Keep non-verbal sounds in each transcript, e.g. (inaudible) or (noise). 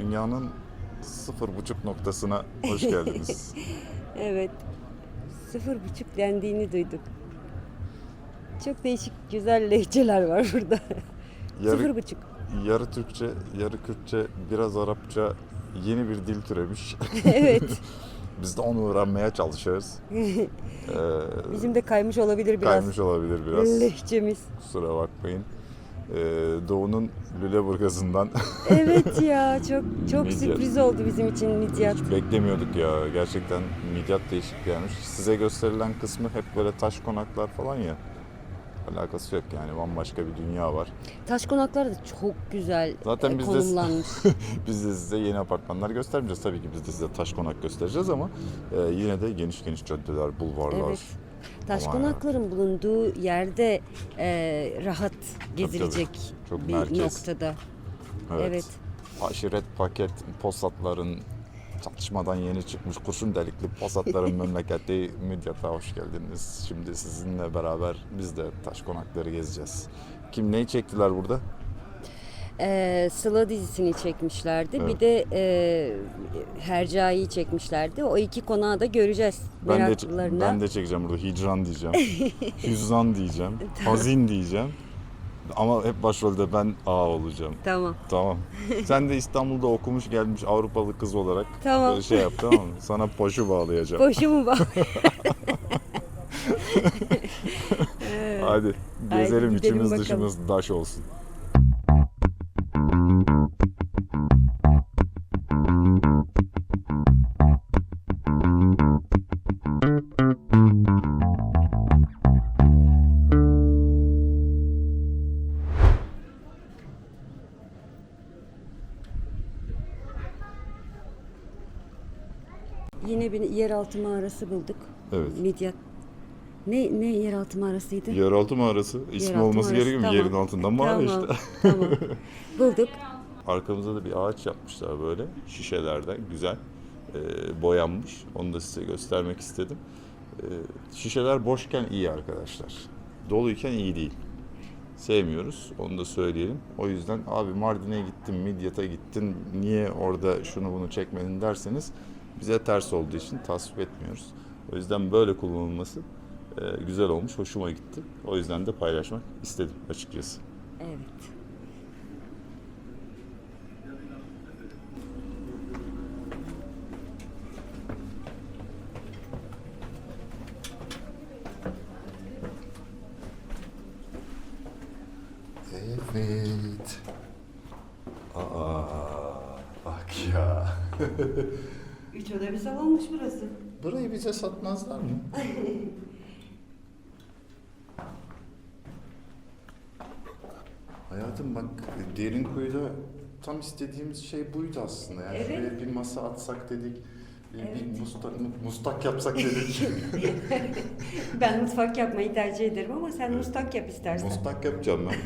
Dünyanın sıfır buçuk noktasına hoş geldiniz. (laughs) Evet. Sıfır buçuk dendiğini duyduk. Çok değişik güzel lehçeler var burada. (laughs) Sıfır yarı, buçuk. yarı Türkçe, yarı Kürtçe, biraz Arapça yeni bir dil türemiş. (laughs) evet. Biz de onu öğrenmeye çalışıyoruz. Ee, Bizim de kaymış olabilir biraz. kaymış olabilir biraz. Lehçemiz. Kusura bakmayın. Ee, Doğu'nun Lüleburgaz'ından (laughs) Evet ya çok çok Midyat. sürpriz oldu bizim için midyat. hiç beklemiyorduk ya. Gerçekten midyat değişik gelmiş. Size gösterilen kısmı hep böyle taş konaklar falan ya. Alakası yok yani bambaşka bir dünya var. Taş konaklar da çok güzel Zaten e, biz de- konumlanmış. (laughs) Biz de size yeni apartmanlar göstermeyeceğiz. Tabii ki biz de size taş konak göstereceğiz ama e, yine de geniş geniş caddeler, bulvarlar. Evet. Taş Aman ya. konakların bulunduğu yerde e, rahat gezilecek Çok bir merkez. noktada. Evet. Aşiret paket posatların çatışmadan yeni çıkmış kurşun delikli posatların (laughs) memleketi Midyat'a hoş geldiniz. Şimdi sizinle beraber biz de taş konakları gezeceğiz. Kim neyi çektiler burada? E, Sıla dizisini çekmişlerdi. Evet. Bir de e, Hercai'yi çekmişlerdi. O iki konağı da göreceğiz Ben de, ben de çekeceğim burada. Hicran diyeceğim. (laughs) Hüzan diyeceğim. Hazin diyeceğim. Ama hep başrolde ben A olacağım. Tamam. Tamam. Sen de İstanbul'da okumuş gelmiş Avrupalı kız olarak Tamam. böyle şey yap tamam mı? Sana poşu bağlayacağım. Boşumu bak. (laughs) Hadi Haydi gezelim gidelim içimiz dışımız daş olsun. Yeraltı mağarası bulduk. Evet. Midyat. Ne ne yeraltı mağarasıydı? Yeraltı mağarası ismi Yeraltı olması mağarası, gerekiyor mu? tamam. Yerin altında mağara tamam, işte. (laughs) tamam. Bulduk. Arkamızda da bir ağaç yapmışlar böyle şişelerden güzel e, boyanmış. Onu da size göstermek istedim. E, şişeler boşken iyi arkadaşlar. Doluyken iyi değil. Sevmiyoruz. Onu da söyleyelim. O yüzden abi Mardin'e gittin, Midyat'a gittin. Niye orada şunu bunu çekmedin derseniz bize ters olduğu için tasvip etmiyoruz. O yüzden böyle kullanılması e, güzel olmuş. Hoşuma gitti. O yüzden de paylaşmak istedim açıkçası. Evet. Evet. Aa, bak ya. Üç oda bir salonmuş burası. Burayı bize satmazlar mı? (laughs) Hayatım bak derin kuyuda tam istediğimiz şey buydu aslında. Yani Evet. şuraya bir masa atsak dedik. Bir, bir mustak, mustak yapsak dedik. (laughs) Ben mutfak yapmayı tercih ederim ama sen mustak yap istersen. mustak yapacağım ben.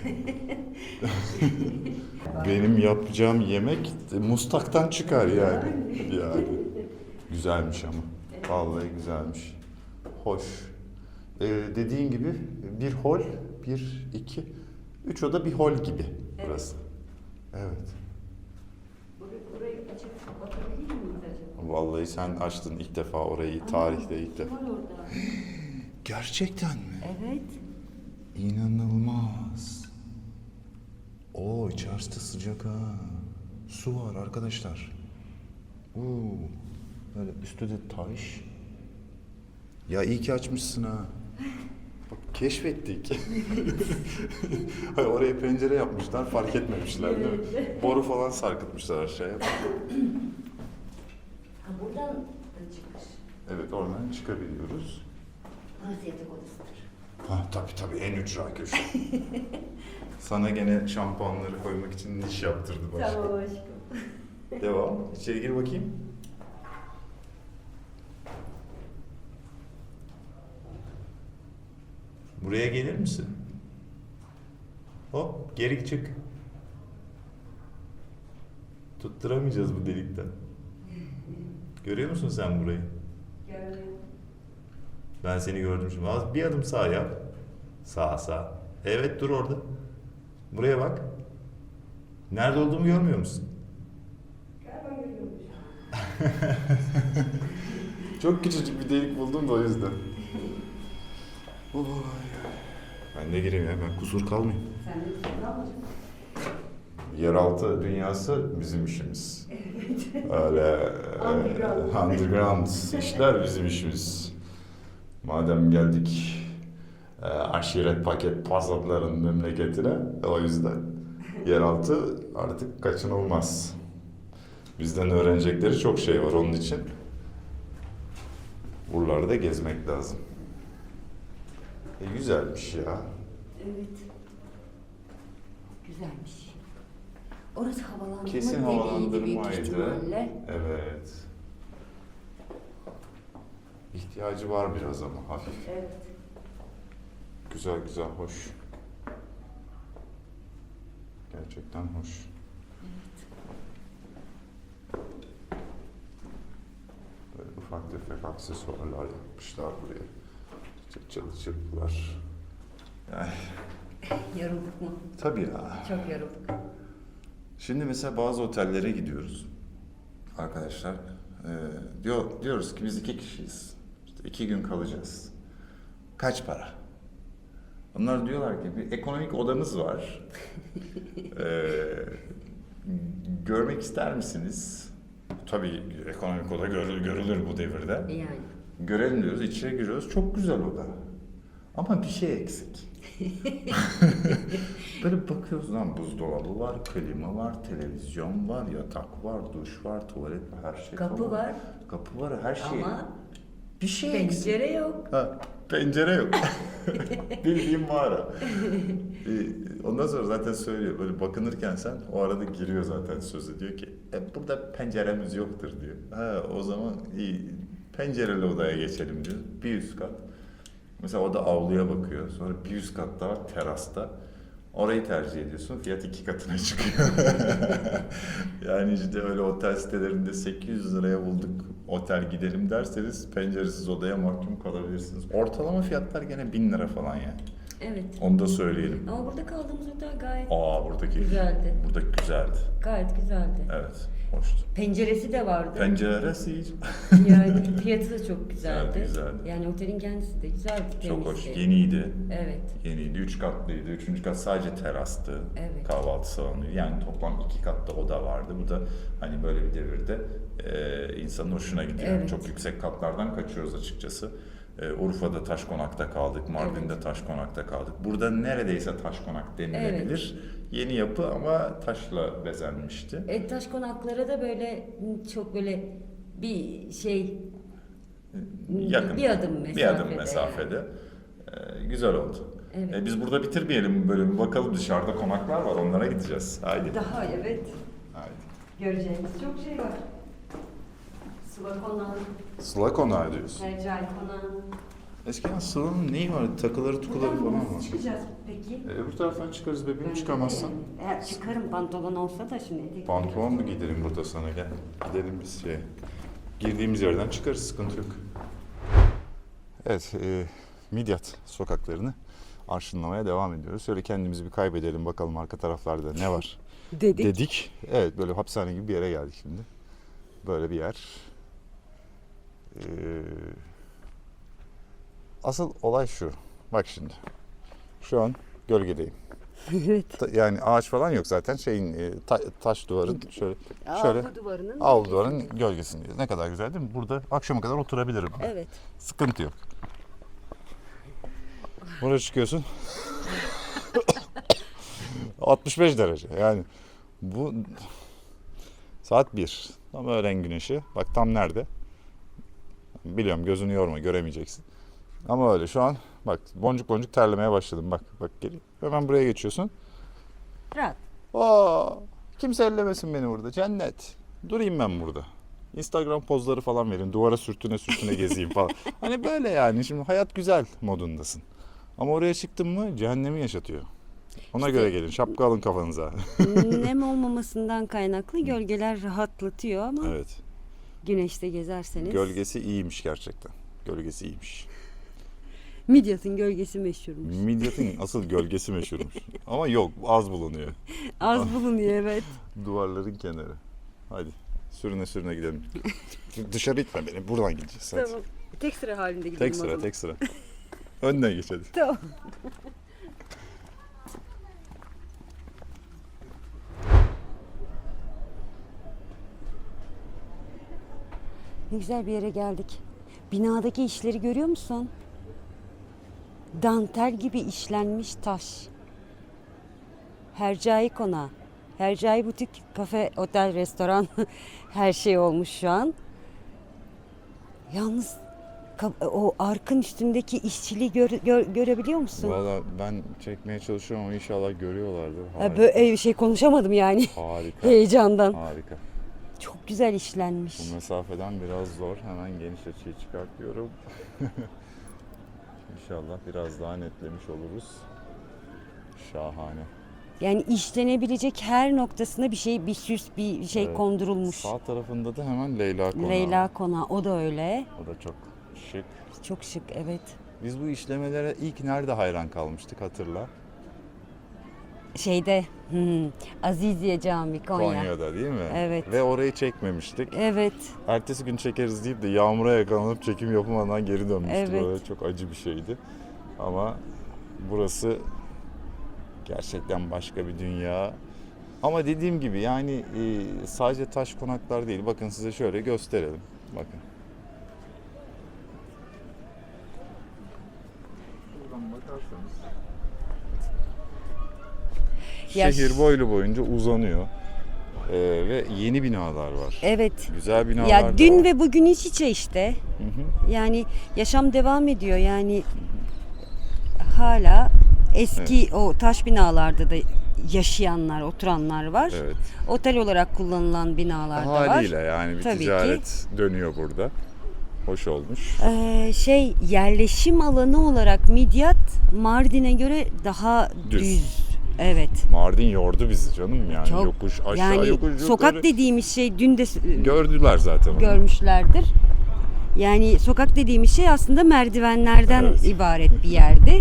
(laughs) Benim yapacağım yemek mustaktan çıkar yani. Yani. Güzelmiş ama. Vallahi güzelmiş. Hoş. Ee, dediğin gibi bir hol, bir, iki, üç oda bir hol gibi burası. Evet. Burayı açıp kapatabilir miyiz acaba? Vallahi sen açtın ilk defa orayı, tarihte ilk defa. (gasps) Gerçekten mi? Evet. İnanılmaz. Oo içerisi sıcak ha. Su var arkadaşlar. Oo. Böyle üstü de taş. Ya iyi ki açmışsın ha. Bak keşfettik. (laughs) Hayır, oraya pencere yapmışlar fark etmemişler değil mi? (laughs) Boru falan sarkıtmışlar aşağıya. Ha, buradan da çıkış. Evet oradan çıkabiliyoruz. Burası yatak odasıdır. Ha tabii tabii en ücra köşe. (laughs) Sana gene şampuanları koymak için niş yaptırdı başka. Tamam aşkım. Devam. İçeri gir bakayım. Buraya gelir misin? Hop geri çık. Tutturamayacağız bu delikten. Görüyor musun sen burayı? Gördüm. Ben seni gördüm şimdi. Az bir adım sağa yap. Sağa sağ. Evet dur orada. Buraya bak. Nerede olduğumu görmüyor musun? (laughs) Çok küçücük bir delik buldum da o yüzden. Oy. Ben de gireyim ya ben kusur kalmayayım. Sen de bir şey kalmayacak. Yeraltı dünyası bizim işimiz. Öyle (laughs) Underground. e, underground işler bizim işimiz. Madem geldik e, aşiret paket pasatların memleketine o yüzden yeraltı artık kaçınılmaz. Bizden öğrenecekleri çok şey var onun için. Buralarda gezmek lazım. E, güzelmiş ya. Evet. Güzelmiş. Orası havalandırma Kesin deliğiydi büyük havalandırmaydı. ihtimalle. Evet. İhtiyacı var biraz ama hafif. Evet. Güzel güzel hoş. Gerçekten hoş. Böyle ufak tefek aksesuarlar yapmışlar buraya. İşte çalı çırpılar. Ay, Yorulduk mu? tabii ya. Çok yorulduk. Şimdi mesela bazı otellere gidiyoruz. Arkadaşlar e, diyor diyoruz ki biz iki kişiyiz. İşte iki gün kalacağız. Kaç para? Onlar diyorlar ki bir ekonomik odamız var. E, görmek ister misiniz? Tabii ekonomik oda görülür, görülür bu devirde. Yani. Görelim diyoruz, içeri giriyoruz. Çok güzel oda. Ama bir şey eksik. (laughs) Böyle bakıyoruz lan buzdolabı var, klima var, televizyon var, yatak var, duş var, tuvalet var, her şey Kapı var Kapı var, her şey. ama bir şey eksik. pencere yok. Ha, pencere yok. (laughs) Bildiğin mağara. (laughs) Ee, Ondan sonra zaten söylüyor. Böyle bakınırken sen o arada giriyor zaten sözü. Diyor ki e, burada penceremiz yoktur diyor. Ha, o zaman iyi. Pencereli odaya geçelim diyor. Bir üst kat. Mesela o da avluya bakıyor. Sonra bir üst kat daha var terasta. Orayı tercih ediyorsun. Fiyat iki katına (laughs) çıkıyor. yani işte öyle otel sitelerinde 800 liraya bulduk otel gidelim derseniz penceresiz odaya mahkum kalabilirsiniz. Ortalama fiyatlar gene 1000 lira falan yani. Evet. Onu da söyleyelim. Ama burada kaldığımız otel gayet Aa buradaki güzeldi. buradaki güzeldi. Gayet güzeldi. Evet, hoştu. Penceresi de vardı. Penceresi (laughs) yani fiyatı da çok güzeldi. Güzeldi, güzeldi. Yani otelin kendisi de güzeldi. çok hoş. temizdi. Yeniydi. Evet. Yeniydi. Üç katlıydı. Üçüncü kat sadece terastı. Evet. Kahvaltı salonu. Yani toplam iki katta oda vardı. Bu da hani böyle bir devirde e, insanın hoşuna gidiyor. Evet. Çok yüksek katlardan kaçıyoruz açıkçası. E, Urfa'da Taşkonak'ta kaldık. Mardin'de Evet. Taşkonak'ta kaldık. Burada neredeyse Taşkonak denilebilir. Yeni yapı ama taşla bezenmişti. E, taş konaklara da böyle çok böyle bir şey Yakın. bir adım Bir adım mesafede mesafede. E, güzel oldu. Evet. E, biz burada bitirmeyelim bölümü. Bakalım dışarıda konaklar var. Onlara gideceğiz. Haydi. daha evet Haydi. göreceğimiz çok şey var. Sıla konağı, Sıla konağı diyorsun. Hercai konağı. Eskiden Sıla'nın neyi vardı? Takıları tukuları falan nasıl var. çıkacağız peki? E, öbür taraftan çıkarız bebeğim çıkamazsan. Eğer çıkarım pantolon olsa da şimdi. etek- Pantolon mu giydirim burada sana gel. Gidelim biz şey. Girdiğimiz yerden çıkarız sıkıntı yok. Evet, e, Midyat sokaklarını arşınlamaya devam ediyoruz. Şöyle kendimizi bir kaybedelim bakalım arka taraflarda ne var (laughs) Dedik. dedik. Evet böyle hapishane gibi bir yere geldik şimdi. Böyle bir yer. Ee, asıl olay şu. Bak şimdi. Şu an gölgedeyim. (laughs) evet. Ta- Yani ağaç falan yok zaten şeyin e, ta- taş duvarın şöyle şöyle Avlu duvarının. avlu duvarın gölgesindeyiz. Ne kadar güzel değil mi? Burada akşama kadar oturabilirim. Evet. Sıkıntı yok. Buraya çıkıyorsun. (coughs) 65 derece. Yani bu saat 1. Tam öğlen güneşi. Bak tam nerede? Biliyorum gözünü yorma göremeyeceksin. Ama öyle şu an bak boncuk boncuk terlemeye başladım. Bak bak gel. Hemen buraya geçiyorsun. Rahat. Aa, kimse ellemesin beni burada. Cennet. Durayım ben burada. Instagram pozları falan verin. Duvara sürtüne sürtüne gezeyim falan. (laughs) Hani böyle yani. Şimdi hayat güzel modundasın. Ama oraya çıktın mı cehennemi yaşatıyor. Ona İşte- göre gelin. Şapka alın kafanıza. Nem (laughs) olmamasından kaynaklı gölgeler rahatlatıyor ama evet. Güneşte gezerseniz. Gölgesi iyiymiş gerçekten. Gölgesi iyiymiş. Midyat'ın gölgesi meşhurmuş. Midyat'ın asıl gölgesi meşhurmuş. Ama yok az bulunuyor. Az bulunuyor evet. Duvarların kenarı. Hadi Sürüne sürüne gidelim. Dışarı itme beni. Buradan gideceğiz. Hadi. Tamam. Tek sıra halinde gidelim Tek o sıra, zaman. tek sıra. Önden geç hadi. Tamam. Ne güzel bir yere geldik. Binadaki işleri görüyor musun? Dantel gibi işlenmiş taş. Hercai Konağı. Hercai Butik, kafe, otel, restoran (laughs) her şey olmuş şu an. Yalnız o arkın üstündeki işçiliği gör- gör- görebiliyor musun? Valla ben çekmeye çalışıyorum ama inşallah görüyorlardır. Ha, Harika. böyle şey konuşamadım yani Harika. (laughs) heyecandan. Harika. Çok güzel işlenmiş. Bu mesafeden biraz zor. Hemen geniş açıyı çıkartıyorum. (laughs) İnşallah biraz daha netlemiş oluruz. Şahane. Yani işlenebilecek her noktasına bir şey, bir süs, bir şey Evet. kondurulmuş. Sağ tarafında da hemen Leyla Konağı. Leyla Konağı o da öyle. O da çok şık. Çok şık evet. Biz bu işlemelere ilk nerede hayran kalmıştık hatırla. Şeyde hmm, Aziziye Camii Konya. Konya'da değil mi? Evet. Ve orayı çekmemiştik. Evet. Ertesi gün çekeriz deyip de yağmura yakalanıp çekim yapamadan geri dönmüştük. Evet. Böyle çok acı bir şeydi. Ama burası gerçekten başka bir dünya. Ama dediğim gibi yani e, sadece taş konaklar değil. Bakın size şöyle gösterelim. Bakın. Buradan bakarsanız Ya- şehir boylu boyunca uzanıyor. E, ve yeni binalar var. Evet. Güzel binalar Ya dün var. ve bugün iç içe işte. Hı hı. Yani yaşam devam ediyor. Yani hala eski o taş binalarda da yaşayanlar, oturanlar var. Evet. Otel olarak kullanılan binalar da var. Haliyle yani bir Tabii ki. ticaret dönüyor burada. Hoş olmuş. Ee, şey yerleşim alanı olarak Midyat Mardin'e göre daha Düz. düz. Evet. Mardin yordu bizi canım yani Çok. yokuş aşağı yani yokuş sokak yukarı. dediğimiz şey dün de Gördüler zaten onu. görmüşlerdir. Yani sokak dediğimiz şey aslında merdivenlerden Evet. ibaret bir yerde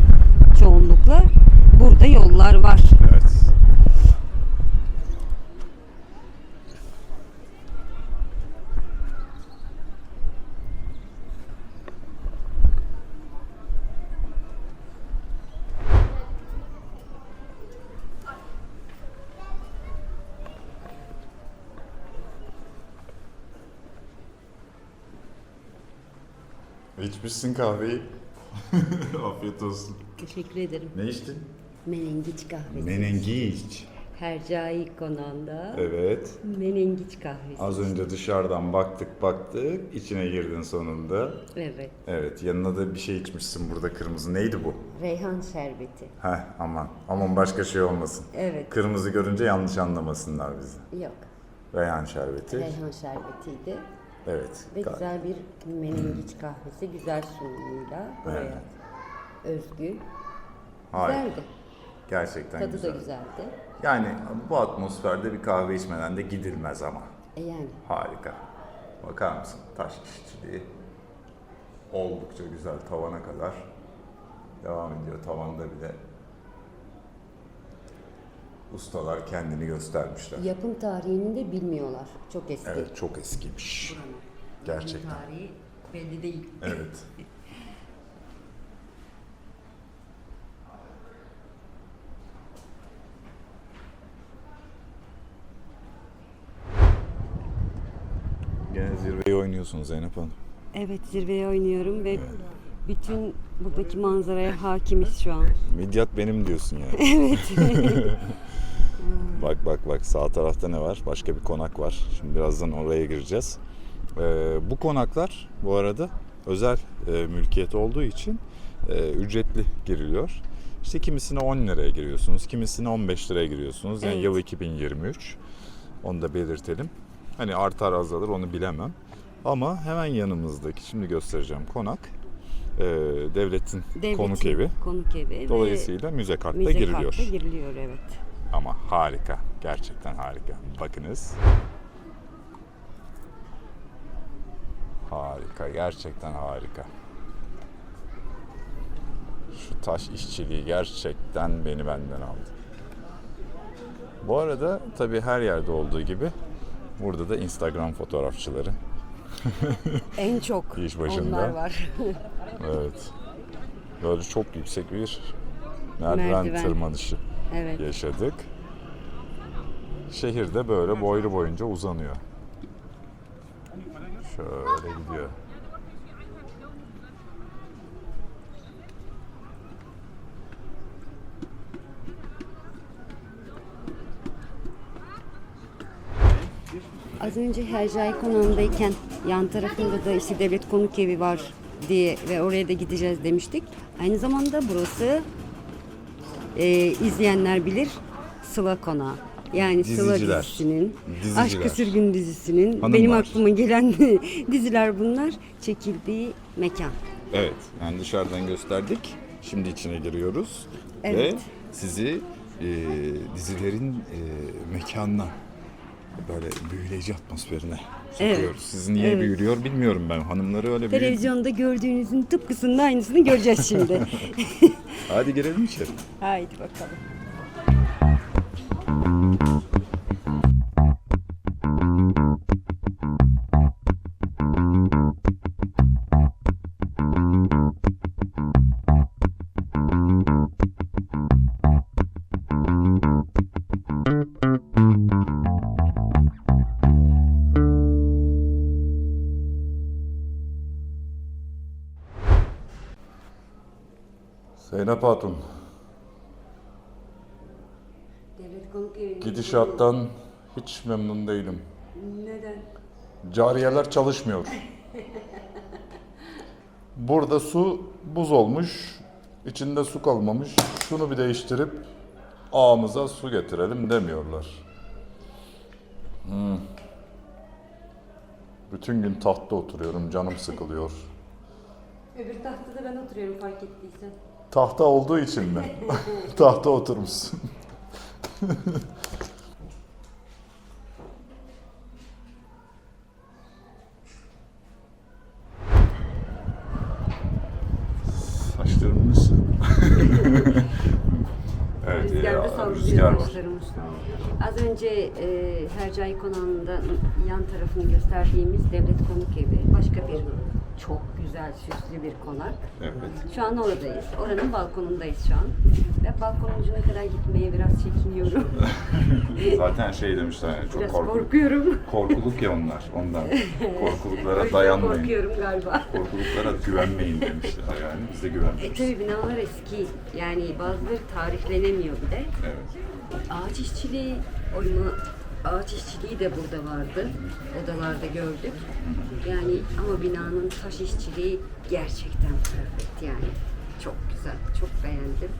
çoğunlukla. Burada yollar var. Evet. İçmişsin kahveyi. (laughs) Afiyet olsun. Teşekkür ederim. Ne içtin? Menengiç kahvesi. Menengiç. Hercai konağında Evet. menengiç kahvesi. Az önce dışarıdan baktık baktık. içine girdin sonunda. Evet. Evet yanına da bir şey içmişsin burada kırmızı. Neydi bu? Reyhan şerbeti. Heh aman. Aman başka şey olmasın. Evet. Kırmızı görünce yanlış anlamasınlar bizi. Yok. Reyhan şerbeti. Reyhan şerbetiydi. Evet. Ve Ga- güzel bir menengiç kahvesi. Güzel sunumuyla. Buraya Evet. özgü. Harika. Güzeldi. Gerçekten Tadı güzel. da güzeldi. Yani bu atmosferde bir kahve içmeden de gidilmez ama. E yani Harika. Bakar mısın? Taş işçiliği. Oldukça güzel tavana kadar. Devam ediyor tavanda bile. Ustalar kendini göstermişler. yapım tarihini de bilmiyorlar. Çok eski. Evet çok eskiymiş. Buranın. Gerçekten. Yapım tarihi belli değil. Evet. (laughs) Gene zirveyi oynuyorsun Zeynep Hanım. Evet zirveye oynuyorum ve bütün buradaki manzaraya hakimiz şu an. Midyat benim diyorsun yani. Evet. (laughs) bak bak bak sağ tarafta ne var? Başka bir konak var. Şimdi birazdan oraya gireceğiz. Ee, bu konaklar bu arada özel e, mülkiyet olduğu için e, ücretli giriliyor. İşte kimisine 10 liraya giriyorsunuz, kimisine 15 liraya giriyorsunuz. Yani Evet. yıl 2023. Onu da belirtelim. Hani artar azalır onu bilemem. Ama hemen yanımızdaki şimdi göstereceğim konak e, devletin, Devletin konuk evi. Konuk evi. Dolayısıyla müze kartla müze giriliyor. kartla giriliyor evet. Ama harika. Gerçekten harika. Bakınız. Harika. Gerçekten harika. Şu taş işçiliği gerçekten beni benden aldı. Bu arada tabii her yerde olduğu gibi Burada da Instagram fotoğrafçıları. (laughs) En çok İş başında. onlar var. Evet. Böyle çok yüksek bir (laughs) merdiven, Merdiven. tırmanışı evet. yaşadık. Şehirde böyle boylu boyunca uzanıyor. Şöyle gidiyor. Az önce Hercai Konağı'ndayken yan tarafında da işte devlet konuk evi var diye ve oraya da gideceğiz demiştik. Aynı zamanda burası e, izleyenler bilir Sıla Konağı. Yani Sıla Diziciler. dizisinin, Diziciler. Aşk-ı Sürgün dizisinin, Hanımlar. benim aklıma gelen (laughs) diziler bunlar çekildiği mekan. Evet, yani dışarıdan gösterdik. Şimdi içine giriyoruz Evet. ve sizi e, dizilerin e, mekanına böyle büyüleyici atmosferine sokuyoruz. Evet. Sizi niye Evet. büyülüyor bilmiyorum ben. Hanımları öyle büyü. Televizyonda gördüğünüzün tıpkısının aynısını göreceğiz şimdi. (laughs) Hadi girelim içeri. Haydi bakalım. Zeynep Hatun, gidişattan hiç memnun değilim. Neden? Cariyeler çalışmıyor. Burada su buz olmuş, içinde su kalmamış. Şunu bir değiştirip ağımıza su getirelim demiyorlar. Hmm. Bütün gün tahtta oturuyorum, canım sıkılıyor. Öbür tahtada ben oturuyorum fark ettiysen. Tahta olduğu için mi? (laughs) tahta oturmuşsun. Saçlarımız. (laughs) evet, Rüzgarda ya, sallıyor rüzgar var. saçlarımız. Az önce e, Hercai Konağı'nda yan tarafını gösterdiğimiz devlet konuk evi. Başka bir çok güzel süslü bir konak. Evet. Şu an oradayız. Oranın balkonundayız şu an. Ve balkonun ucuna kadar gitmeye biraz çekiniyorum. (laughs) Zaten şey demişler, yani çok biraz korku, korkuyorum. korkuluk ya onlar. Ondan (laughs) korkuluklara dayanmayın. korkuyorum galiba. Korkuluklara güvenmeyin demişler yani. Biz de E güvenmiyoruz. tabi binalar eski. Yani bazıları tarihlenemiyor bir de. Evet. Ağaç işçiliği, oyma ağaç işçiliği de burada vardı. Odalarda gördük. Yani ama binanın taş işçiliği gerçekten perfect yani. Çok güzel, çok beğendim.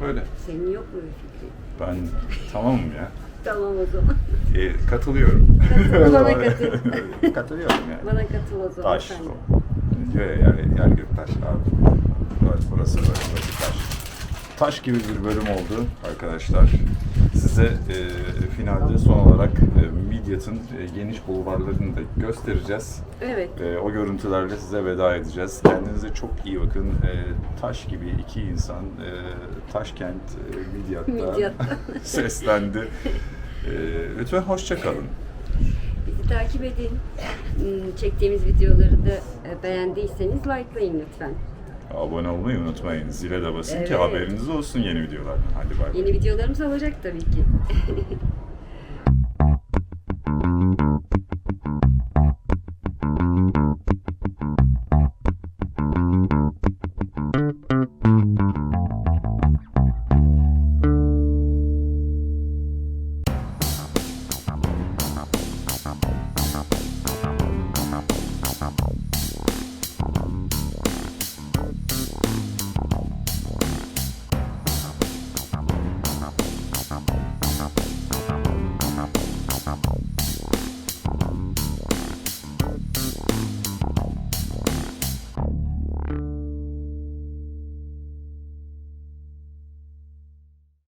Böyle. Senin yok mu bir fikrin? Ben tamamım ya. (laughs) Tamam o zaman. E, katılıyorum. Katıl, bana (laughs) katıl. katılıyorum yani. Bana katıl o zaman Taş. de. Diyor ya yani yer gök taş abi. Burası böyle taş. Taş gibi bir bölüm oldu arkadaşlar. Size e, finalde son olarak e, Midyat'ın e, geniş bulvarlarını da göstereceğiz. Evet. E, o görüntülerle size veda edeceğiz. Kendinize çok iyi bakın. E, taş gibi iki insan e, Taşkent e, Midyat'ta Midyat'ta. (laughs) seslendi. E, lütfen hoşça kalın. Bizi takip edin. Hmm, Çektiğimiz videoları da e, beğendiyseniz likelayın lütfen. Abone olmayı unutmayın. Zile de basın ki Evet. haberiniz olsun yeni videolardan. Hadi bay bay. Yeni videolarımız olacak tabii ki. (laughs)